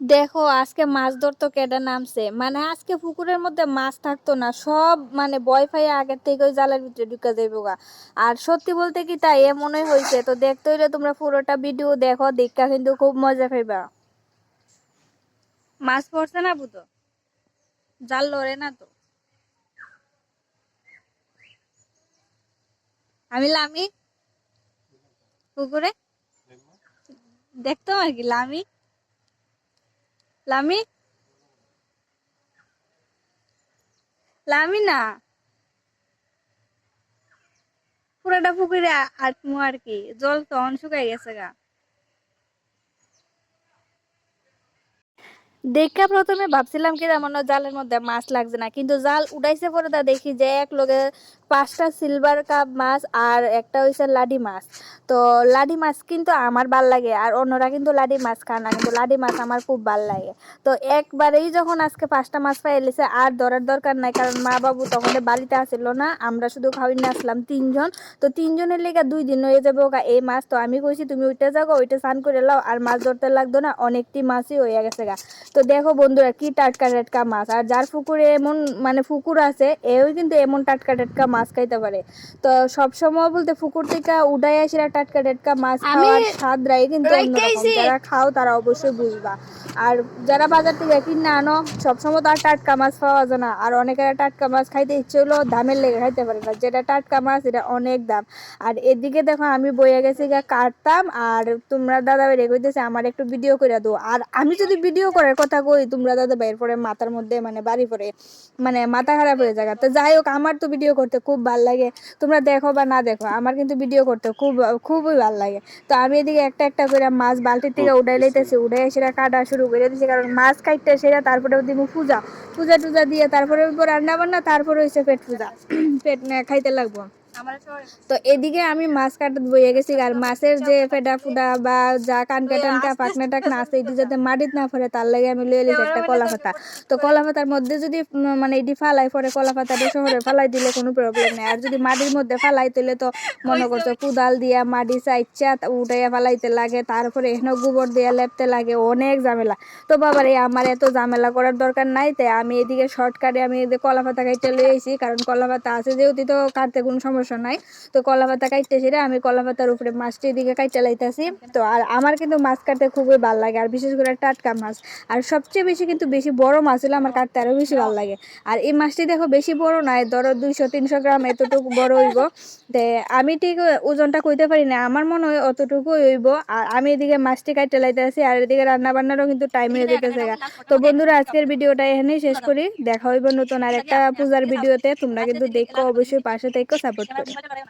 দেখো, আজকে মাছ ধরতো কেডা নামছে? মানে আজকে পুকুরের মধ্যে মাছ থাকতো না, সব মানে বয় পাইয়া আগের থেকে ওই জালের ভিতরে ঢুকে যাইবো গা। আর সত্যি বলতে কি তাই, এমনই হয়েছে তো দেখতে হইলে তোমরা পুরোটা ভিডিও দেখো, দেখা কিন্তু খুব মজা পাইবা। মাছ পড়ছে না বুতো জাল লড়ে না তো? আমি লামি? পুকুরে? দেখতো আর কি, লামি? লামি? লামি না পুরাটা পুকুরে আটমু আর কি। জল তো অন শুকাই গেছে গা। দেখা প্রথমে ভাবছিলাম কি মনে হয় জালের মধ্যে মাছ লাগছে না, কিন্তু জাল উঠাইছে পরে তা দেখি যে এক লগে পাঁচটা সিলভার কাপ মাছ আর একটা হইছে লাডি মাছ। তো লাডি মাছ কিন্তু আমার ভালো লাগে আর অন্যরা কিন্তু লাডি মাছ খায় না, কিন্তু লাডি মাছ আমার খুব ভালো লাগে। তো একবারেই যখন আজকে পাঁচটা মাছ পাই এলেছে, আর ধরার দরকার নাই, কারণ মা বাবু তখন বাড়িতে আসিল না, আমরা শুধু খাওয়াই না আসলাম তিনজন। তো তিনজনের লেগে দুই দিন হয়ে যাবে ওকা এই মাছ তো আমি কইছি তুমি ওইটা যাগো, ওইটা স্নান করে লাও, আর মাছ ধরতে লাগতো না, অনেকটি মাছই হয়ে গেছে গা। তো দেখো বন্ধুরা কি টাটকা টাটকা মাছ। আর যার পুকুরে এমন মানে পুকুর আছে এও কিন্তু এমন টাটকা টাটকা মাছ খাইতে পারে। তো সব সময় বলতে পুকুর থেকে উঠাই আসিরা টাটকা টাটকা মাছ খাওয়ার স্বাদরাই কিন্তু যারা খাও তারা অবশ্যই বুঝবা। আর যারা বাজার থেকে কিনে আনো সবসময় তো আর টাটকা মাছ পাওয়া যায় না। আর অনেকের টাটকা মাছ খাইতে ইচ্ছে হলো দামের লেগে খাইতে পারে না। যেটা টাটকা মাছ এটা অনেক দাম। আর এদিকে দেখো আমি বইয়া গেছি গা কাটতাম। আর তোমরা দাদা কইতেছে আমার একটু ভিডিও করে দাও। আর আমি যদি ভিডিও করার কথা কই তোমরা দাদা ভাইয়ের পরে মাথার মধ্যে মানে বাড়ি পড়ে মানে মাথা খারাপ হয়ে যায় তো যাই হোক আমার তো ভিডিও করতে খুব ভালো লাগে। তোমরা দেখো বা না দেখো আমার কিন্তু ভিডিও করতে খুব খুবই ভালো লাগে। তো আমি এদিকে একটা একটা করে মাছ বালতির থেকে উঠাই লইতেছি উঠাই সেটা কাটা শুরু করে দিয়েছি কারণ মাছ কাটতে সেটা তারপরে দিব পূজা। পূজা টুজা দিয়ে তারপরে রান্না বান্না তারপরে হয়েছে পেট পূজা। পেট না খাইতে লাগবো। তো এদিকে আমি মাছ কাটতে বইয়ে গেছি আর মাছের যে ফেটা ফুটা বা যা কানকা টানকা পাকনা টাকনা আছে এটি যাতে মাটিত না পড়ে তার লাগে আমি লয়ে লিছি একটা কলা পাতা। তো কলা পাতার মধ্যে যদি মানে এটি ফালাই পরে কলা পাতাটা শহরে ফালাই দিলে কোনো প্রবলেম নেই। আর যদি মাটির মধ্যে ফালাই দিলে তো মনে করছ কুদাল দিয়া মাটি চাইচা উঠাইয়া ফালাইতে লাগে তারপরে এখানে গোবর দিয়া লেপতে লাগে অনেক ঝামেলা। তো বাবারে আমার এত ঝামেলা করার দরকার নাই তাই আমি এদিকে শর্টকাটে আমি কলা পাতা কাটতে লয়ে এসেছি কারণ কলা পাতা আছে যেহেতু তো কাটতে কোনো সমস্যা নাই। তো কলা পাতা কাটতে সেটা আমি কলা পাতার উপরে মাছটি এদিকে কাটতে লাইতেছি। তো আর আমার কিন্তু মাছ কাটতে খুবই ভালো লাগে, আর বিশেষ করে টাটকা মাছ। আর সবচেয়ে বেশি কিন্তু বেশি বড় মাছ হলে আমার কাটতে আরও বেশি ভালো লাগে। আর এই মাছটি দেখো বেশি বড় নয়, ধরো দুইশো, তিনশো গ্রাম এতটুকু বড় হইব। তে আমি ঠিক ওজনটা কইতে পারি না, আমার মনে হয় অতটুকু হইব। আর আমি এদিকে মাছটি কাটতে লাইতেছি, আর এদিকে রান্না বান্নারও কিন্তু টাইম হয়ে যেতেছে। তো বন্ধুরা, আজকের ভিডিওটা এখানেই শেষ করি। দেখা হইব নতুন আর একটা পূজার ভিডিওতে। তোমরা কিন্তু দেখো, অবশ্যই পাশে থেকে সাপোর্ট করো